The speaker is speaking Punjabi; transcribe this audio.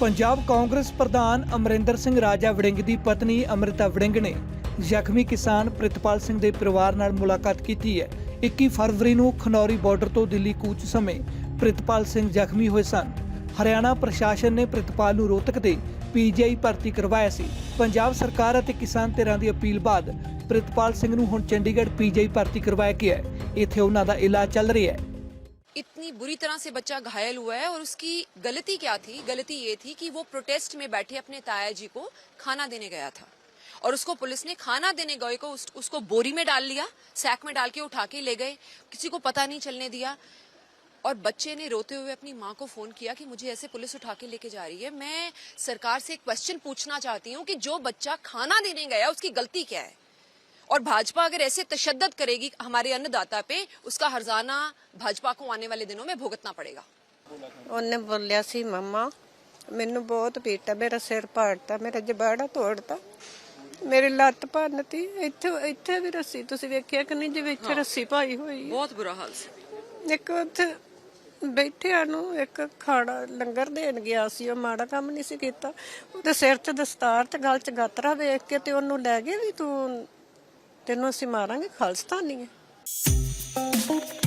ਪੰਜਾਬ ਕਾਂਗਰਸ ਪ੍ਰਧਾਨ ਅਮਰਿੰਦਰ ਸਿੰਘ ਰਾਜਾ ਵੜਿੰਗ ਦੀ ਪਤਨੀ ਅੰਮ੍ਰਿਤਾ ਵੜਿੰਗ ਨੇ ਜ਼ਖਮੀ ਕਿਸਾਨ ਪ੍ਰਿਤਪਾਲ ਸਿੰਘ ਦੇ ਪਰਿਵਾਰ ਨਾਲ ਮੁਲਾਕਾਤ ਕੀਤੀ ਹੈ। 21 ਫਰਵਰੀ ਨੂੰ ਖਨੌਰੀ ਬਾਰਡਰ ਤੋਂ ਦਿੱਲੀ ਕੂਚ ਸਮੇਂ ਪ੍ਰਿਤਪਾਲ ਸਿੰਘ ਜ਼ਖਮੀ ਹੋਏ ਸਨ। ਹਰਿਆਣਾ ਪ੍ਰਸ਼ਾਸਨ ਨੇ ਪ੍ਰਿਤਪਾਲ ਨੂੰ ਰੋਹਤਕ ਦੇ ਪੀਜੀਆਈ ਭਰਤੀ ਕਰਵਾਇਆ ਸੀ। ਪੰਜਾਬ ਸਰਕਾਰ ਅਤੇ ਕਿਸਾਨ ਧਿਰਾਂ ਦੀ ਅਪੀਲ ਬਾਅਦ ਪ੍ਰਿਤਪਾਲ ਸਿੰਘ ਨੂੰ ਹੁਣ ਚੰਡੀਗੜ੍ਹ ਪੀਜੀਆਈ ਭਰਤੀ ਕਰਵਾਇਆ ਗਿਆ ਹੈ। ਇੱਥੇ ਉਹਨਾਂ ਦਾ ਇਲਾਜ ਚੱਲ ਰਿਹਾ ਹੈ। इतनी बुरी तरह से बच्चा घायल हुआ है और उसकी गलती क्या थी? गलती ये थी कि वो प्रोटेस्ट में बैठे अपने ताया जी को खाना देने गया था। और उसको पुलिस ने खाना देने गए को उस, उसको बोरी में डाल लिया सैक में डाल के उठा के ले गए किसी को पता नहीं चलने दिया। और बच्चे ने रोते हुए अपनी माँ को फ़ोन किया कि मुझे ऐसे पुलिस उठा के लेके जा रही है। मैं सरकार से एक क्वेश्चन पूछना चाहती हूँ कि जो बच्चा खाना देने गया उसकी गलती क्या है? और भाजपा अगर ऐसे तशद्दद करेगी हमारे अन्नदाता पे उसका हरजाना भाजपा को आने वाले दिनों में भुगतना पड़ेगा ਉਹਨੇ ਬੋਲਿਆ ਸੀ ਮੰਮਾ ਮੈਨੂੰ ਬਹੁਤ ਪੀਟਾ ਮੇਰਾ ਸਿਰ ਪਾੜਤਾ ਮੇਰਾ ਜਬਾੜਾ ਤੋੜਤਾ ਮੇਰੀ ਲੱਤ ਭੰਨਤੀ ਇੱਥੇ ਇੱਥੇ ਵੀ ਰੱਸੀ ਤੁਸੀਂ ਵੇਖਿਆ ਕਿ ਨਹੀਂ ਜਿਵੇਂ ਇੱਥੇ ਰੱਸੀ ਪਾਈ ਹੋਈ ਹੈ। बहुत बुरा हाल से ਇੱਕ ਉੱਥੇ ਬੈਠਿਆਂ ਨੂੰ ਇੱਕ ਖਾਣਾ ਲੰਗਰ ਦੇਣ ਗਿਆ ਸੀ ਉਹ ਮਾੜਾ ਕੰਮ ਨਹੀਂ ਸੀ ਕੀਤਾ ਉਹਦੇ ਸਿਰ 'ਚ ਦਸਤਾਰ ਤੇ ਗਲ 'ਚ ਗਾਤਰਾ ਵੇਖ ਕੇ ਤੇ ਉਹਨੂੰ ਲੈ ਗਏ ਵੀ ਤੂੰ ਤੈਨੂੰ ਅਸੀਂ ਮਾਰਾਂਗੇ ਖਾਲਸਤਾਨੀ ਹੈ।